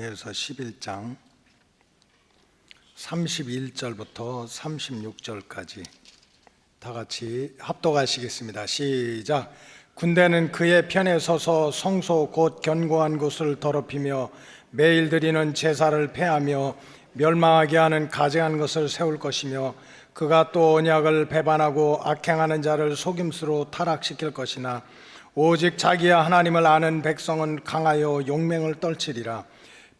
다니엘서 11장 31절부터 36절까지 다 같이 합독하시겠습니다. 시작. 군대는 그의 편에 서서 성소 곧 견고한 곳을 더럽히며 매일 드리는 제사를 폐하며 멸망하게 하는 가증한 것을 세울 것이며 그가 또 언약을 배반하고 악행하는 자를 속임수로 타락시킬 것이나 오직 자기야 하나님을 아는 백성은 강하여 용맹을 떨치리라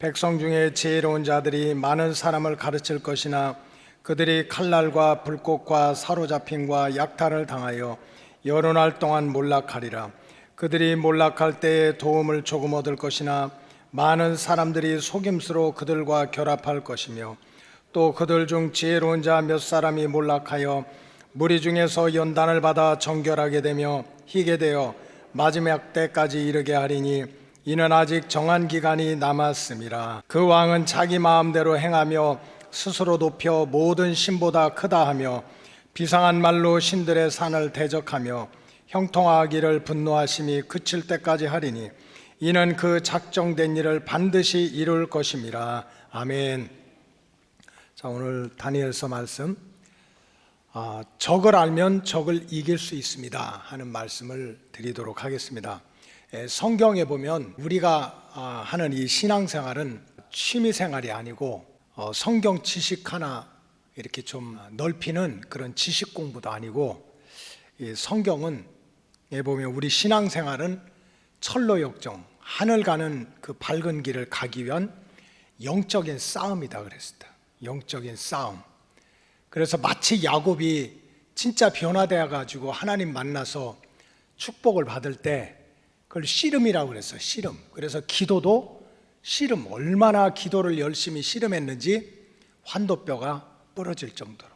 백성 중에 지혜로운 자들이 많은 사람을 가르칠 것이나 그들이 칼날과 불꽃과 사로잡힘과 약탈을 당하여 여러 날 동안 몰락하리라. 그들이 몰락할 때에 도움을 조금 얻을 것이나 많은 사람들이 속임수로 그들과 결합할 것이며 또 그들 중 지혜로운 자 몇 사람이 몰락하여 무리 중에서 연단을 받아 정결하게 되며 희게 되어 마지막 때까지 이르게 하리니 이는 아직 정한 기간이 남았음이라 그 왕은 자기 마음대로 행하며 스스로 높여 모든 신보다 크다 하며 비상한 말로 신들의 산을 대적하며 형통하기를 분노하심이 그칠 때까지 하리니 이는 그 작정된 일을 반드시 이룰 것임이라 아멘. 자 오늘 다니엘서 말씀 아, 적을 알면 적을 이길 수 있습니다 하는 말씀을 드리도록 하겠습니다. 에, 성경에 보면 우리가 아, 하는 이 신앙생활은 취미 생활이 아니고 어, 성경 지식 하나 이렇게 좀 넓히는 그런 지식 공부도 아니고 이 성경은 에 보면 우리 신앙생활은 철로 역정 하늘 가는 그 밝은 길을 가기 위한 영적인 싸움이다 그랬습니다. 영적인 싸움. 그래서 마치 야곱이 진짜 변화되어 가지고 하나님 만나서 축복을 받을 때 그걸 씨름이라고 그랬어요. 씨름. 그래서 기도도 씨름. 얼마나 기도를 열심히 씨름했는지 환도뼈가 부러질 정도로.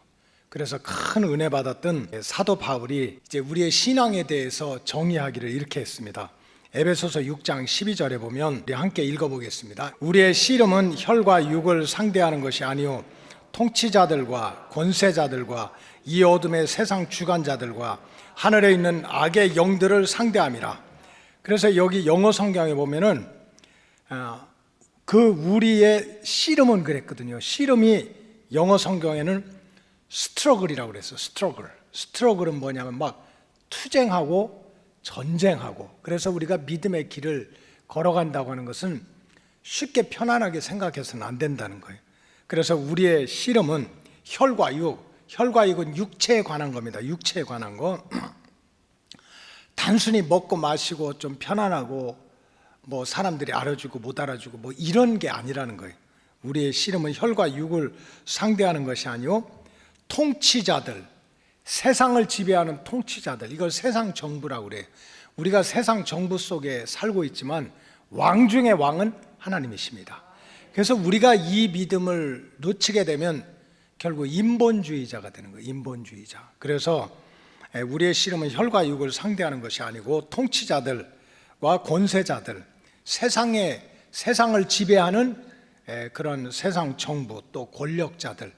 그래서 큰 은혜 받았던 사도 바울이 이제 우리의 신앙에 대해서 정의하기를 이렇게 했습니다. 에베소서 6장 12절에 보면 우리 함께 읽어보겠습니다. 우리의 씨름은 혈과 육을 상대하는 것이 아니요 통치자들과 권세자들과 이 어둠의 세상 주관자들과 하늘에 있는 악의 영들을 상대함이라. 그래서 여기 영어 성경에 보면은 아, 그 우리의 씨름은 그랬거든요. 씨름이 영어 성경에는 스트러글이라고 그랬어. 스트러글. 스트러글은 뭐냐면 막 투쟁하고 전쟁하고 그래서 우리가 믿음의 길을 걸어간다고 하는 것은 쉽게 편안하게 생각해서는 안 된다는 거예요. 그래서 우리의 씨름은 혈과 육, 혈과 육은 육체에 관한 겁니다. 육체에 관한 거. 단순히 먹고 마시고 좀 편안하고 뭐 사람들이 알아주고 못 알아주고 뭐 이런 게 아니라는 거예요. 우리의 씨름은 혈과 육을 상대하는 것이 아니요 통치자들, 세상을 지배하는 통치자들, 이걸 세상 정부라고 그래요. 우리가 세상 정부 속에 살고 있지만 왕 중의 왕은 하나님이십니다. 그래서 우리가 이 믿음을 놓치게 되면 결국 인본주의자가 되는 거예요. 인본주의자. 그래서 우리의 씨름은 혈과 육을 상대하는 것이 아니고 통치자들과 권세자들, 세상의 세상을 지배하는 그런 세상 정부 또 권력자들.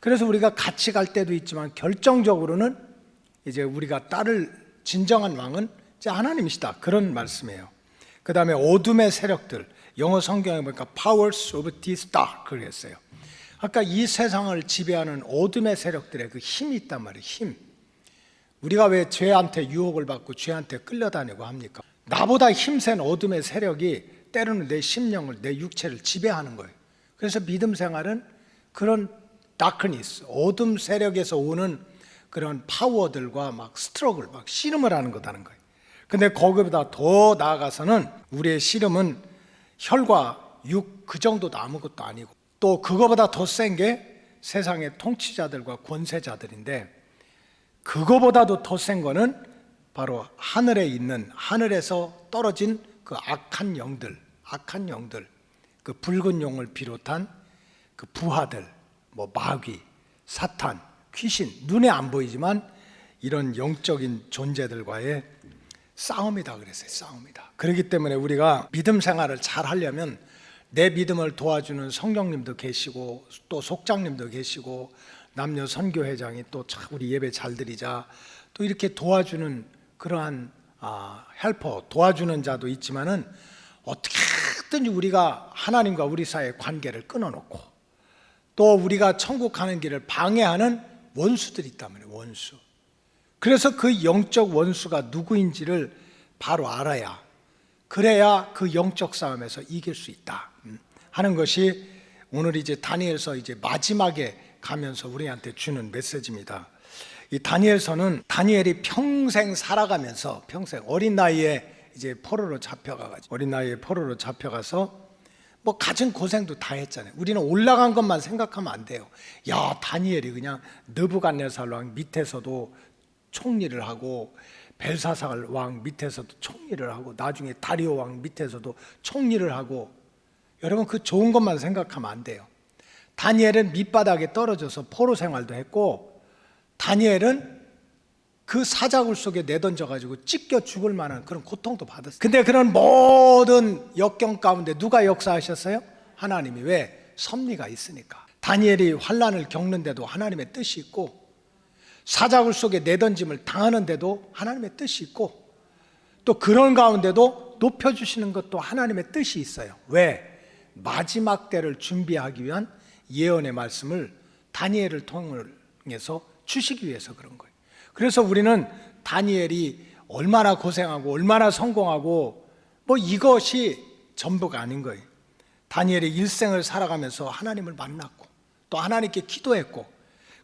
그래서 우리가 같이 갈 때도 있지만 결정적으로는 이제 우리가 따를 진정한 왕은 이제 하나님이시다. 그런 말씀이에요. 그 다음에 어둠의 세력들. 영어 성경에 보니까 powers of this dark 그랬어요. 아까 이 세상을 지배하는 어둠의 세력들의 그 힘이 있단 말이에요. 힘. 우리가 왜 죄한테 유혹을 받고 죄한테 끌려다니고 합니까? 나보다 힘센 어둠의 세력이 때로는 내 심령을, 내 육체를 지배하는 거예요. 그래서 믿음 생활은 그런 다크니스, 어둠 세력에서 오는 그런 파워들과 막 스트럭을, 막 씨름을 하는 거다는 거예요. 근데 거기보다 더 나아가서는 우리의 씨름은 혈과 육 그 정도도 아무것도 아니고 또 그거보다 더 센 게 세상의 통치자들과 권세자들인데 그거보다도 더 센 거는 바로 하늘에 있는 하늘에서 떨어진 그 악한 영들, 악한 영들, 그 붉은 용을 비롯한 그 부하들, 뭐 마귀, 사탄, 귀신 눈에 안 보이지만 이런 영적인 존재들과의 싸움이다 그랬어요. 싸움이다. 그렇기 때문에 우리가 믿음 생활을 잘 하려면 내 믿음을 도와주는 성령님도 계시고 또 속장님도 계시고 남녀 선교회장이 또 참 우리 예배 잘 드리자 또 이렇게 도와주는 그러한 아, 헬퍼 도와주는 자도 있지만은 어떻게든지 우리가 하나님과 우리 사이의 관계를 끊어놓고 또 우리가 천국 가는 길을 방해하는 원수들이 있단 말이에요. 원수. 그래서 그 영적 원수가 누구인지를 바로 알아야 그래야 그 영적 싸움에서 이길 수 있다 음, 하는 것이 오늘 이제 다니엘서 이제 마지막에 가면서 우리한테 주는 메시지입니다. 이 다니엘서는 다니엘이 평생 살아가면서 평생 어린 나이에 이제 포로로 잡혀가가지고 어린 나이에 포로로 잡혀가서 뭐 가진 고생도 다 했잖아요. 우리는 올라간 것만 생각하면 안 돼요. 야 다니엘이 그냥 느부갓네살 왕 밑에서도 총리를 하고 벨사살 왕 밑에서도 총리를 하고 나중에 다리오 왕 밑에서도 총리를 하고 여러분 그 좋은 것만 생각하면 안 돼요. 다니엘은 밑바닥에 떨어져서 포로 생활도 했고 다니엘은 그 사자굴 속에 내던져 가지고 찢겨 죽을 만한 그런 고통도 받았어요. 근데 그런 모든 역경 가운데 누가 역사하셨어요? 하나님이 왜 섭리가 있으니까. 다니엘이 환란을 겪는데도 하나님의 뜻이 있고 사자굴 속에 내던짐을 당하는데도 하나님의 뜻이 있고 또 그런 가운데도 높여 주시는 것도 하나님의 뜻이 있어요. 왜? 마지막 때를 준비하기 위한 예언의 말씀을 다니엘을 통해서 주시기 위해서 그런 거예요. 그래서 우리는 다니엘이 얼마나 고생하고 얼마나 성공하고 뭐 이것이 전부가 아닌 거예요. 다니엘이 일생을 살아가면서 하나님을 만났고 또 하나님께 기도했고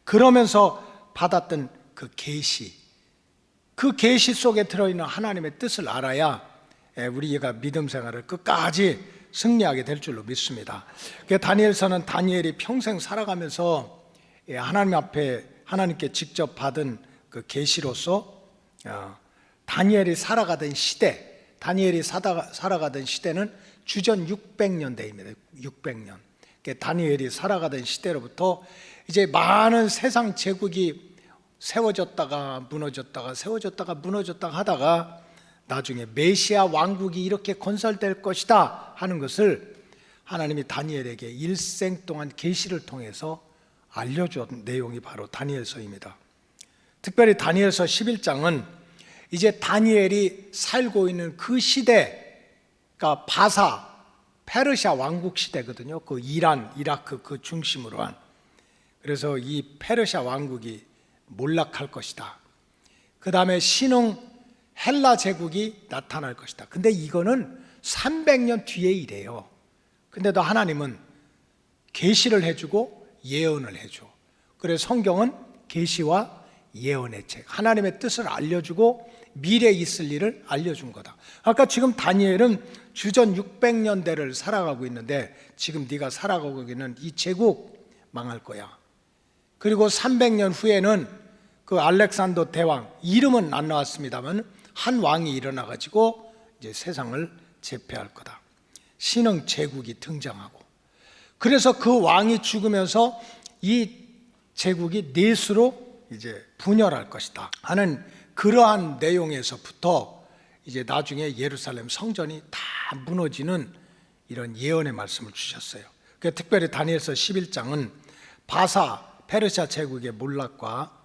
그러면서 받았던 그 계시 그 계시 속에 들어 있는 하나님의 뜻을 알아야 예, 우리가 믿음 생활을 끝까지 승리하게 될 줄로 믿습니다. 그 다니엘서는 다니엘이 평생 살아가면서 예, 하나님 앞에 하나님께 직접 받은 그 계시로서 어, 다니엘이 살아가던 시대, 다니엘이 살아가던 시대는 주전 600년대입니다. 600년. 그 다니엘이 살아가던 시대로부터 이제 많은 세상 제국이 세워졌다가 무너졌다가 세워졌다가 무너졌다가 하다가 나중에 메시아 왕국이 이렇게 건설될 것이다 하는 것을 하나님이 다니엘에게 일생 동안 계시를 통해서 알려준 내용이 바로 다니엘서입니다. 특별히 다니엘서 11장은 이제 다니엘이 살고 있는 그 시대가 바사 페르시아 왕국 시대거든요. 그 이란, 이라크 그 중심으로 한. 그래서 이 페르시아 왕국이 몰락할 것이다. 그 다음에 신흥 헬라 제국이 나타날 것이다. 근데 이거는 300년 뒤에 이래요. 근데도 하나님은 계시를 해주고 예언을 해줘. 그래서 성경은 계시와 예언의 책, 하나님의 뜻을 알려주고 미래에 있을 일을 알려준 거다. 아까 지금 다니엘은 주전 600년대를 살아가고 있는데 지금 네가 살아가고 있는 이 제국 망할 거야. 그리고 300년 후에는 그 알렉산더 대왕 이름은 안 나왔습니다만 한 왕이 일어나 가지고 이제 세상을 제패할 거다. 신흥 제국이 등장하고 그래서 그 왕이 죽으면서 이 제국이 넷으로 이제 분열할 것이다 하는 그러한 내용에서부터 이제 나중에 예루살렘 성전이 다 무너지는 이런 예언의 말씀을 주셨어요. 그 특별히 다니엘서 11장은 바사 페르시아 제국의 몰락과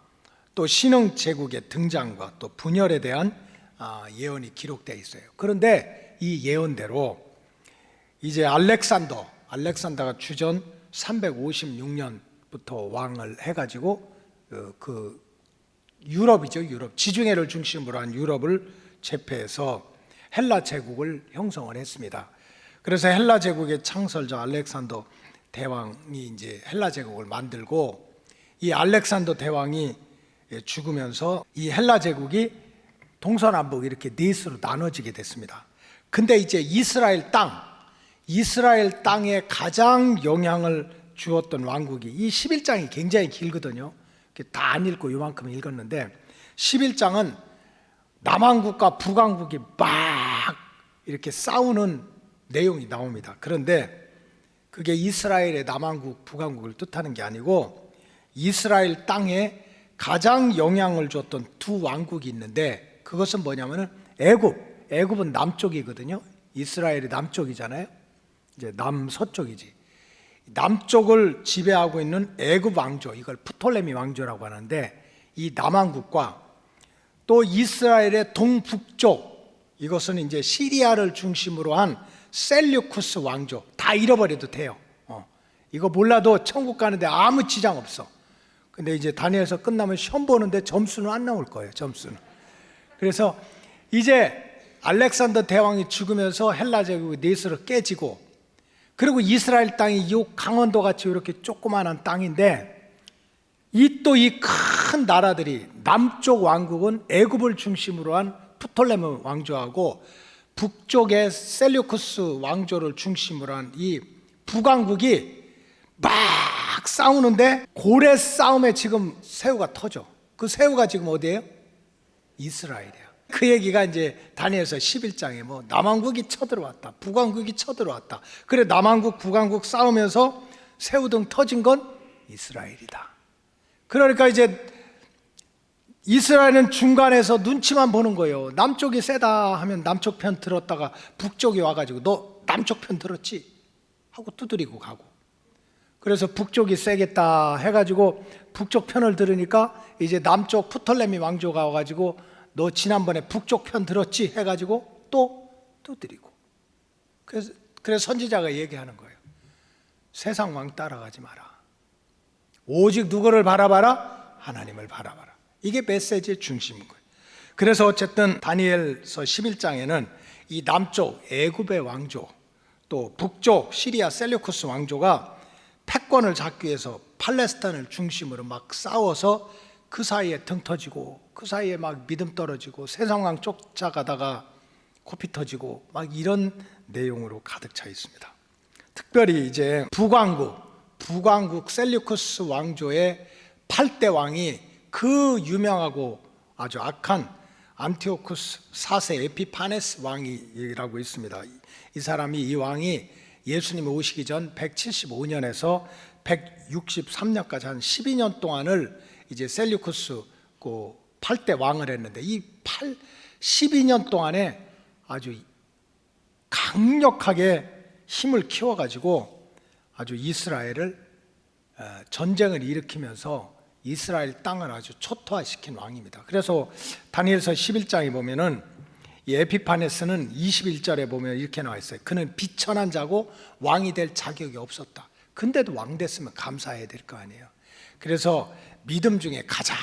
또 신흥 제국의 등장과 또 분열에 대한 아, 예언이 기록되어 있어요. 그런데 이 예언대로 이제 알렉산더, 알렉산더가 주전 356년부터 왕을 해가지고 그, 그 유럽이죠, 유럽 지중해를 중심으로 한 유럽을 제패해서 헬라 제국을 형성을 했습니다. 그래서 헬라 제국의 창설자 알렉산더 대왕이 이제 헬라 제국을 만들고 이 알렉산더 대왕이 죽으면서 이 헬라 제국이 동서남북 이렇게 넷으로 나눠지게 됐습니다. 근데 이제 이스라엘 땅, 이스라엘 땅에 가장 영향을 주었던 왕국이 이 11장이 굉장히 길거든요. 다 안 읽고 요만큼 읽었는데 11장은 남왕국과 북왕국이 막 이렇게 싸우는 내용이 나옵니다. 그런데 그게 이스라엘의 남왕국, 북왕국을 뜻하는 게 아니고 이스라엘 땅에 가장 영향을 줬던 두 왕국이 있는데 그것은 뭐냐면은 애굽. 애굽은 남쪽이거든요. 이스라엘이 남쪽이잖아요. 이제 남서쪽이지. 남쪽을 지배하고 있는 애굽 왕조, 이걸 프톨레미 왕조라고 하는데 이 남왕국과 또 이스라엘의 동북쪽 이것은 이제 시리아를 중심으로 한 셀류쿠스 왕조 다 잃어버려도 돼요. 어. 이거 몰라도 천국 가는데 아무 지장 없어. 근데 이제 다니엘서 끝나면 시험 보는데 점수는 안 나올 거예요. 점수는. 그래서 이제 알렉산더 대왕이 죽으면서 헬라 제국이 넷으로 깨지고 그리고 이스라엘 땅이 이 강원도 같이 이렇게 조그마한 땅인데 이 또 이 큰 나라들이 남쪽 왕국은 애굽을 중심으로 한 프톨레무 왕조하고 북쪽의 셀류쿠스 왕조를 중심으로 한 이 북왕국이 막 싸우는데 고래 싸움에 지금 새우가 터져. 그 새우가 지금 어디예요? 이스라엘이야. 그 얘기가 이제 다니엘서 11장에 뭐 남왕국이 쳐들어왔다. 북왕국이 쳐들어왔다. 그래 남왕국 북왕국 싸우면서 새우등 터진 건 이스라엘이다. 그러니까 이제 이스라엘은 중간에서 눈치만 보는 거예요. 남쪽이 세다 하면 남쪽 편 들었다가 북쪽이 와가지고 너 남쪽 편 들었지? 하고 두드리고 가고. 그래서 북쪽이 세겠다 해가지고 북쪽 편을 들으니까 이제 남쪽 푸톨레미 왕조가 와가지고 너 지난번에 북쪽 편 들었지? 해가지고 또 두드리고. 그래서, 그래서 선지자가 얘기하는 거예요. 세상 왕 따라가지 마라. 오직 누구를 바라봐라? 하나님을 바라봐라. 이게 메시지의 중심인 거예요. 그래서 어쨌든 다니엘서 11장에는 이 남쪽 애굽의 왕조 또 북쪽 시리아 셀류쿠스 왕조가 패권을 잡기 위해서 팔레스타인을 중심으로 막 싸워서 그 사이에 등 터지고 그 사이에 막 믿음 떨어지고 세상 왕 쫓아가다가 코피 터지고 막 이런 내용으로 가득 차 있습니다. 특별히 이제 북왕국, 북왕국 셀류쿠스 왕조의 8대 왕이 그 유명하고 아주 악한 안티오쿠스 4세 에피파네스 왕이라고 있습니다. 이- 이 사람이 이 왕이 예수님 오시기 전 175년에서 163년까지 한 12년 동안을 이제 셀류쿠스 그 8대 왕을 했는데 이 8, 12년 동안에 아주 강력하게 힘을 키워가지고 아주 이스라엘을 어, 전쟁을 일으키면서 이스라엘 땅을 아주 초토화시킨 왕입니다. 그래서 다니엘서 11장에 보면은 이 에피파네스는 21절에 보면 이렇게 나와 있어요. 그는 비천한 자고 왕이 될 자격이 없었다. 근데도 왕 됐으면 감사해야 될 거 아니에요. 그래서 믿음 중에 가장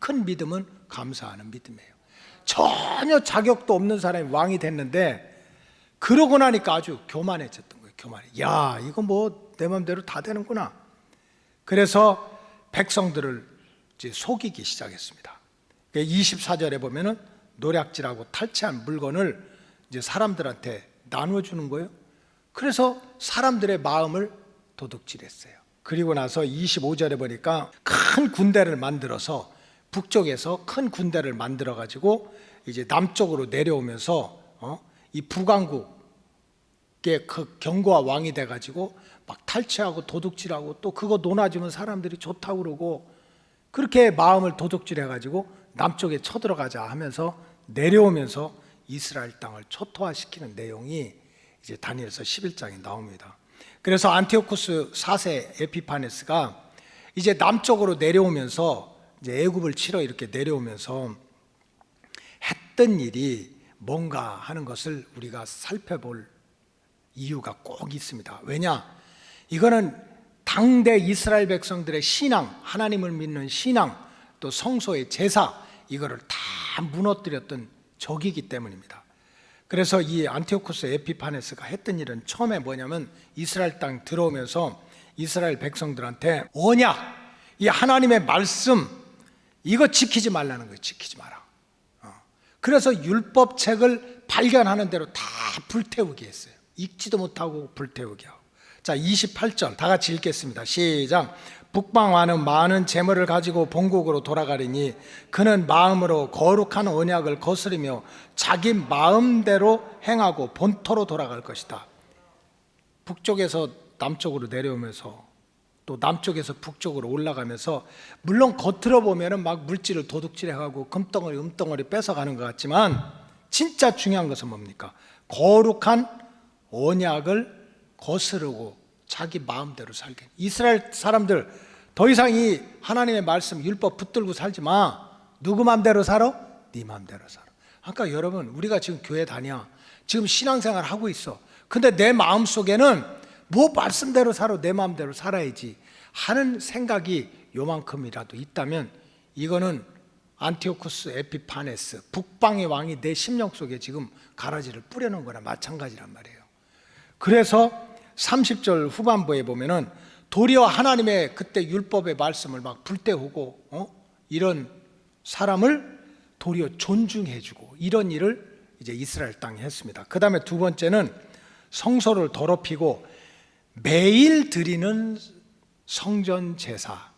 큰 믿음은 감사하는 믿음이에요. 전혀 자격도 없는 사람이 왕이 됐는데 그러고 나니까 아주 교만해졌던 거예요. 교만해. 야, 이거 뭐 내 마음대로 다 되는구나. 그래서 백성들을 속이기 시작했습니다. 24절에 보면은 노략질하고 탈취한 물건을 이제 사람들한테 나눠 주는 거예요. 그래서 사람들의 마음을 도둑질했어요. 그리고 나서 25절에 보니까 큰 군대를 만들어서 북쪽에서 큰 군대를 만들어 가지고 이제 남쪽으로 내려오면서 어? 이 북왕국의 그 경고와 왕이 돼 가지고 막 탈취하고 도둑질하고 또 그거 논아주면 사람들이 좋다고 그러고 그렇게 마음을 도둑질해 가지고 남쪽에 쳐들어가자 하면서 내려오면서 이스라엘 땅을 초토화시키는 내용이 이제 다니엘서 11장에 나옵니다. 그래서 안티오쿠스 4세 에피파네스가 이제 남쪽으로 내려오면서 이제 애굽을 치러 이렇게 내려오면서 했던 일이 뭔가 하는 것을 우리가 살펴볼 이유가 꼭 있습니다. 왜냐? 이거는 당대 이스라엘 백성들의 신앙, 하나님을 믿는 신앙, 또 성소의 제사 이거를 다 무너뜨렸던 적이기 때문입니다. 그래서 이 안티오쿠스 에피파네스가 했던 일은 처음에 뭐냐면 이스라엘 땅 들어오면서 이스라엘 백성들한테 언약, 이 하나님의 말씀 이거 지키지 말라는 거예요. 지키지 마라. 어. 그래서 율법책을 발견하는 대로 다 불태우게 했어요. 읽지도 못하고 불태우게 하고. 자, 28절 다 같이 읽겠습니다. 시작. 북방와는 많은 재물을 가지고 본국으로 돌아가리니 그는 마음으로 거룩한 언약을 거스리며 자기 마음대로 행하고 본토로 돌아갈 것이다. 북쪽에서 남쪽으로 내려오면서 또 남쪽에서 북쪽으로 올라가면서 물론 겉으로 보면은 막 물질을 도둑질해가고 금덩어리 음덩어리 뺏어가는 것 같지만 진짜 중요한 것은 뭡니까? 거룩한 언약을 거스르고 자기 마음대로 살게. 이스라엘 사람들 더 이상 이 하나님의 말씀 율법 붙들고 살지 마. 누구 마음대로 살아? 네 마음대로 살아. 그러니까 여러분 우리가 지금 교회 다녀. 지금 신앙생활 하고 있어. 근데 내 마음 속에는 뭐 말씀대로 살아 내 마음대로 살아야지 하는 생각이 요만큼이라도 있다면 이거는 안티오쿠스 에피파네스 북방의 왕이 내 심령 속에 지금 가라지를 뿌려놓은 거나 마찬가지란 말이에요. 그래서 30절 후반부에 보면은 도리어 하나님의 그때 율법의 말씀을 막 불태우고 어? 이런 사람을 도리어 존중해주고 이런 일을 이제 이스라엘 땅에 했습니다. 그 다음에 두 번째는 성소를 더럽히고 매일 드리는 성전 제사.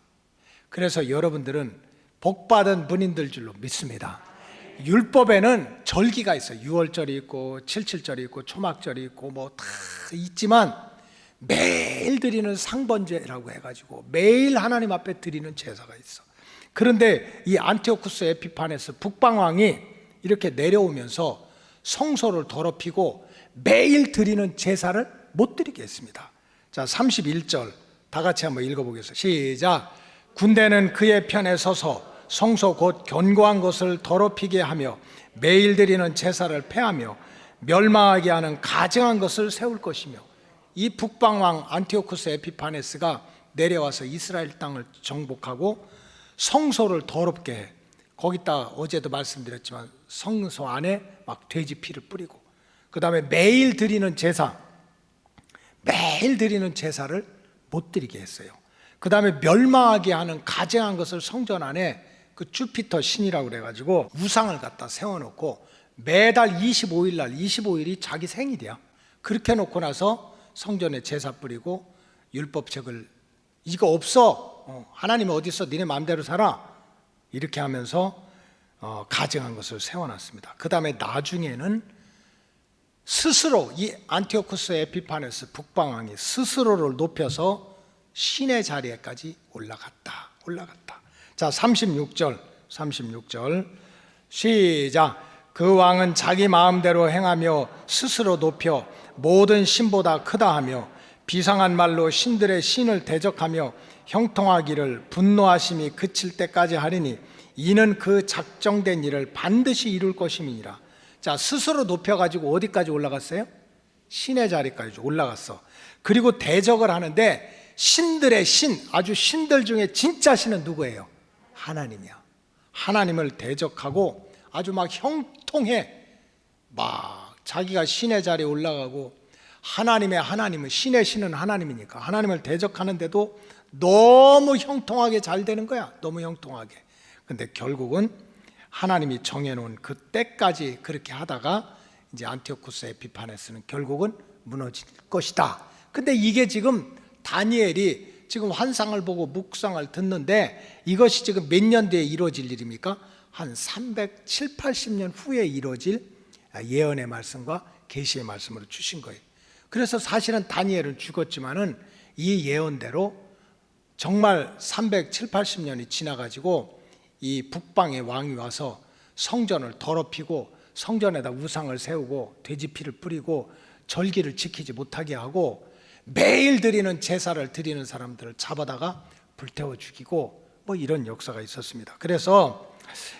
그래서 여러분들은 복받은 분인들 줄로 믿습니다. 율법에는 절기가 있어요. 6월절이 있고 77절이 있고 초막절이 있고 뭐 다 있지만 매일 드리는 상번제라고 해가지고 매일 하나님 앞에 드리는 제사가 있어. 그런데 이 안티오쿠스 에피파네스 북방왕이 이렇게 내려오면서 성소를 더럽히고 매일 드리는 제사를 못 드리게 했습니다. 자, 31절 다 같이 한번 읽어보겠습니다. 시작. 군대는 그의 편에 서서 성소 곧 견고한 것을 더럽히게 하며 매일 드리는 제사를 폐하며 멸망하게 하는 가증한 것을 세울 것이며 이 북방왕 안티오쿠스 에피파네스가 내려와서 이스라엘 땅을 정복하고 성소를 더럽게 해. 거기다 어제도 말씀드렸지만 성소 안에 막 돼지 피를 뿌리고 그 다음에 매일 드리는 제사 매일 드리는 제사를 못 드리게 했어요. 그 다음에 멸망하게 하는 가증한 것을 성전 안에 그 주피터 신이라고 그래가지고 우상을 갖다 세워놓고 매달 25일 날 25일이 자기 생일이야. 그렇게 놓고 나서 성전에 제사 뿌리고 율법책을 이거 없어. 어, 하나님 어디 있어? 니네 마음대로 살아. 이렇게 하면서 어, 가증한 것을 세워놨습니다. 그 다음에 나중에는 스스로 이 안티오쿠스 에피파네스 북방왕이 스스로를 높여서 신의 자리에까지 올라갔다. 올라갔다. 자, 36절. 36절. 시작. 그 왕은 자기 마음대로 행하며 스스로 높여 모든 신보다 크다 하며 비상한 말로 신들의 신을 대적하며 형통하기를 분노하심이 그칠 때까지 하리니 이는 그 작정된 일을 반드시 이룰 것임이니라. 자, 스스로 높여 가지고 어디까지 올라갔어요? 신의 자리까지 올라갔어. 그리고 대적을 하는데 신들의 신, 아주 신들 중에 진짜 신은 누구예요? 하나님이야. 하나님을 대적하고 아주 막 형통해. 막 자기가 신의 자리에 올라가고 하나님의 하나님은 신의 신은 하나님이니까 하나님을 대적하는데도 너무 형통하게 잘 되는 거야. 너무 형통하게. 근데 결국은 하나님이 정해놓은 그 때까지 그렇게 하다가 이제 안티오쿠스 에피파네스는 결국은 무너질 것이다. 근데 이게 지금 다니엘이 지금 환상을 보고 묵상을 듣는데 이것이 지금 몇 년 뒤에 이루어질 일입니까? 한 307, 80년 후에 이루어질 예언의 말씀과 계시의 말씀으로 주신 거예요. 그래서 사실은 다니엘은 죽었지만은 이 예언대로 정말 307, 80년이 지나가지고 이 북방의 왕이 와서 성전을 더럽히고 성전에다 우상을 세우고 돼지피를 뿌리고 절기를 지키지 못하게 하고 매일 드리는 제사를 드리는 사람들을 잡아다가 불태워 죽이고 뭐 이런 역사가 있었습니다. 그래서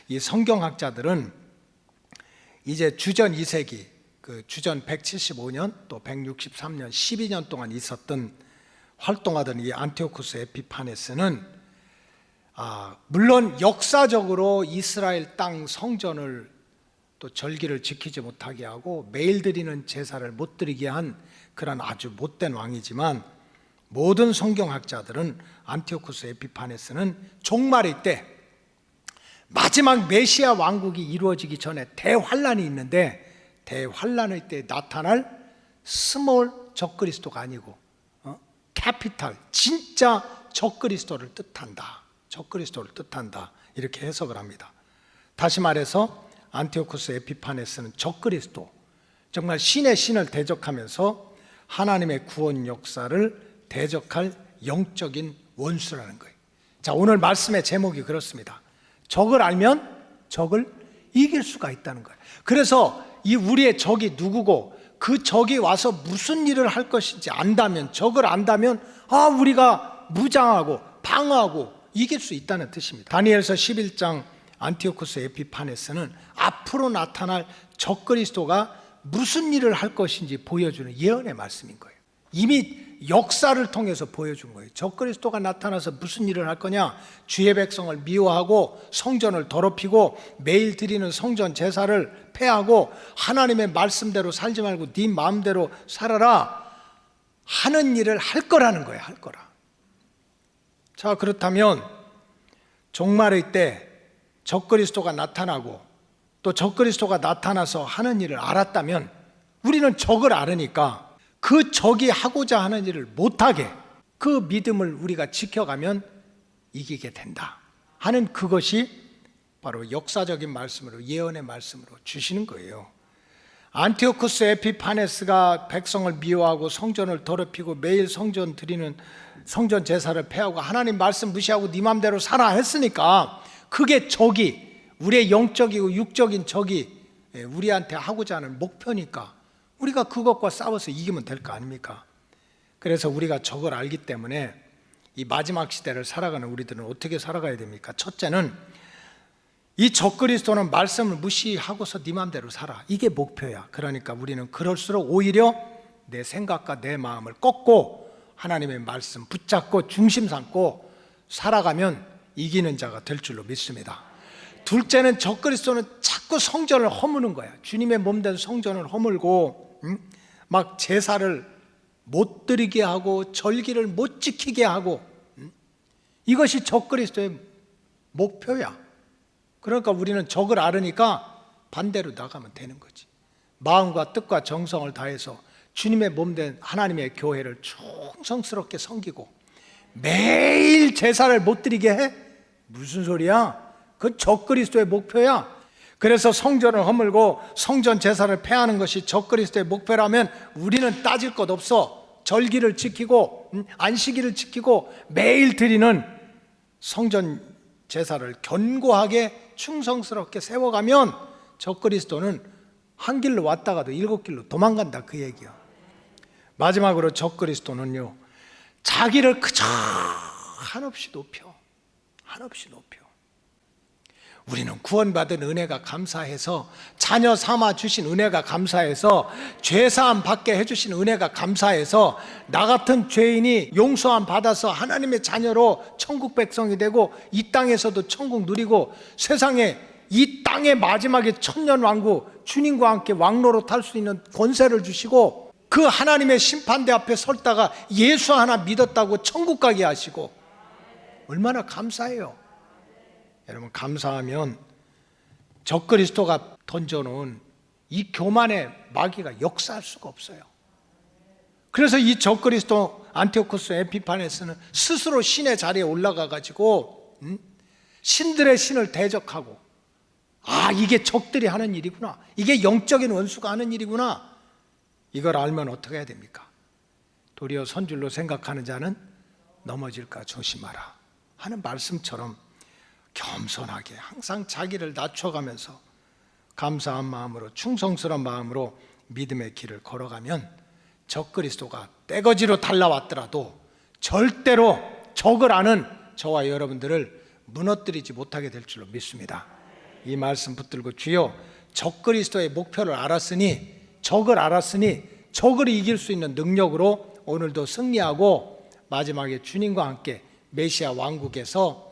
이 성경학자들은 이제 주전 2세기 그 주전 175년 또 163년 12년 동안 있었던 활동하던 이 안티오쿠스 에피파네스는 아, 물론 역사적으로 이스라엘 땅 성전을 또 절기를 지키지 못하게 하고 매일 드리는 제사를 못 드리게 한 그런 아주 못된 왕이지만 모든 성경학자들은 안티오쿠스 에피파네스는 종말의 때 마지막 메시아 왕국이 이루어지기 전에 대환란이 있는데 대환란의 때 나타날 스몰 적그리스도가 아니고 어? 캐피탈 진짜 적그리스도를 뜻한다. 적그리스도를 뜻한다. 이렇게 해석을 합니다. 다시 말해서 안티오쿠스 에피파네스는 적그리스도 정말 신의 신을 대적하면서 하나님의 구원 역사를 대적할 영적인 원수라는 거예요. 자, 오늘 말씀의 제목이 그렇습니다. 적을 알면 적을 이길 수가 있다는 거예요. 그래서 이 우리의 적이 누구고 그 적이 와서 무슨 일을 할 것인지 안다면 적을 안다면 아 우리가 무장하고 방어하고 이길 수 있다는 뜻입니다. 다니엘서 11장 안티오쿠스 에피파네스는 앞으로 나타날 적 그리스도가 무슨 일을 할 것인지 보여주는 예언의 말씀인 거예요. 이미 역사를 통해서 보여준 거예요. 적그리스도가 나타나서 무슨 일을 할 거냐? 주의 백성을 미워하고 성전을 더럽히고 매일 드리는 성전 제사를 폐하고 하나님의 말씀대로 살지 말고 네 마음대로 살아라 하는 일을 할 거라는 거예요. 할 거라. 자, 그렇다면 종말의 때 적그리스도가 나타나고 또 적그리스도가 나타나서 하는 일을 알았다면 우리는 적을 알으니까 그 적이 하고자 하는 일을 못하게 그 믿음을 우리가 지켜가면 이기게 된다 하는 그것이 바로 역사적인 말씀으로 예언의 말씀으로 주시는 거예요. 안티오쿠스 에피파네스가 백성을 미워하고 성전을 더럽히고 매일 성전 드리는 성전 제사를 폐하고 하나님 말씀 무시하고 네 맘대로 살아 했으니까 그게 적이 우리의 영적이고 육적인 적이 예, 우리한테 하고자 하는 목표니까 우리가 그것과 싸워서 이기면 될 거 아닙니까? 그래서 우리가 적을 알기 때문에 이 마지막 시대를 살아가는 우리들은 어떻게 살아가야 됩니까? 첫째는 이 적그리스도는 말씀을 무시하고서 네 마음대로 살아. 이게 목표야. 그러니까 우리는 그럴수록 오히려 내 생각과 내 마음을 꺾고 하나님의 말씀 붙잡고 중심 삼고 살아가면 이기는 자가 될 줄로 믿습니다. 둘째는 적그리스도는 자꾸 성전을 허무는 거야. 주님의 몸 된 성전을 허물고 음? 막 제사를 못 드리게 하고 절기를 못 지키게 하고 음? 이것이 적그리스도의 목표야. 그러니까 우리는 적을 알으니까 반대로 나가면 되는 거지. 마음과 뜻과 정성을 다해서 주님의 몸된 하나님의 교회를 충성스럽게 섬기고 매일 제사를 못 드리게 해? 무슨 소리야? 그 적그리스도의 목표야. 그래서 성전을 허물고 성전 제사를 폐하는 것이 적그리스도의 목표라면 우리는 따질 것 없어. 절기를 지키고 음, 안식일을 지키고 매일 드리는 성전 제사를 견고하게 충성스럽게 세워가면 적그리스도는 한 길로 왔다가도 일곱 길로 도망간다 그 얘기야. 마지막으로 적그리스도는요 자기를 그저 한없이 높여 한없이 높여. 우리는 구원받은 은혜가 감사해서 자녀 삼아 주신 은혜가 감사해서 죄 사함 받게 해 주신 은혜가 감사해서 나 같은 죄인이 용서함 받아서 하나님의 자녀로 천국 백성이 되고 이 땅에서도 천국 누리고 세상에 이 땅의 마지막에 천년 왕국 주님과 함께 왕로로 탈 수 있는 권세를 주시고 그 하나님의 심판대 앞에 설다가 예수 하나 믿었다고 천국 가게 하시고 얼마나 감사해요. 여러분 감사하면 적그리스도가 던져놓은 이 교만의 마귀가 역사할 수가 없어요. 그래서 이 적그리스도 안티오코스 에피파네스는 스스로 신의 자리에 올라가 가지고 음? 신들의 신을 대적하고 아 이게 적들이 하는 일이구나 이게 영적인 원수가 하는 일이구나 이걸 알면 어떻게 해야 됩니까? 도리어 선줄로 생각하는 자는 넘어질까 조심하라 하는 말씀처럼 겸손하게 항상 자기를 낮춰가면서 감사한 마음으로 충성스러운 마음으로 믿음의 길을 걸어가면 적 그리스도가 떼거지로 달라왔더라도 절대로 적을 아는 저와 여러분들을 무너뜨리지 못하게 될 줄로 믿습니다. 이 말씀 붙들고 주여 적 그리스도의 목표를 알았으니 적을 알았으니 적을 이길 수 있는 능력으로 오늘도 승리하고 마지막에 주님과 함께 메시아 왕국에서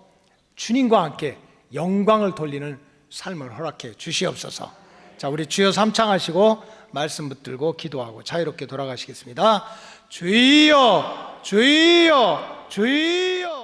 주님과 함께 영광을 돌리는 삶을 허락해 주시옵소서. 자, 우리 주여 삼창하시고 말씀 붙들고 기도하고 자유롭게 돌아가시겠습니다. 주여, 주여, 주여.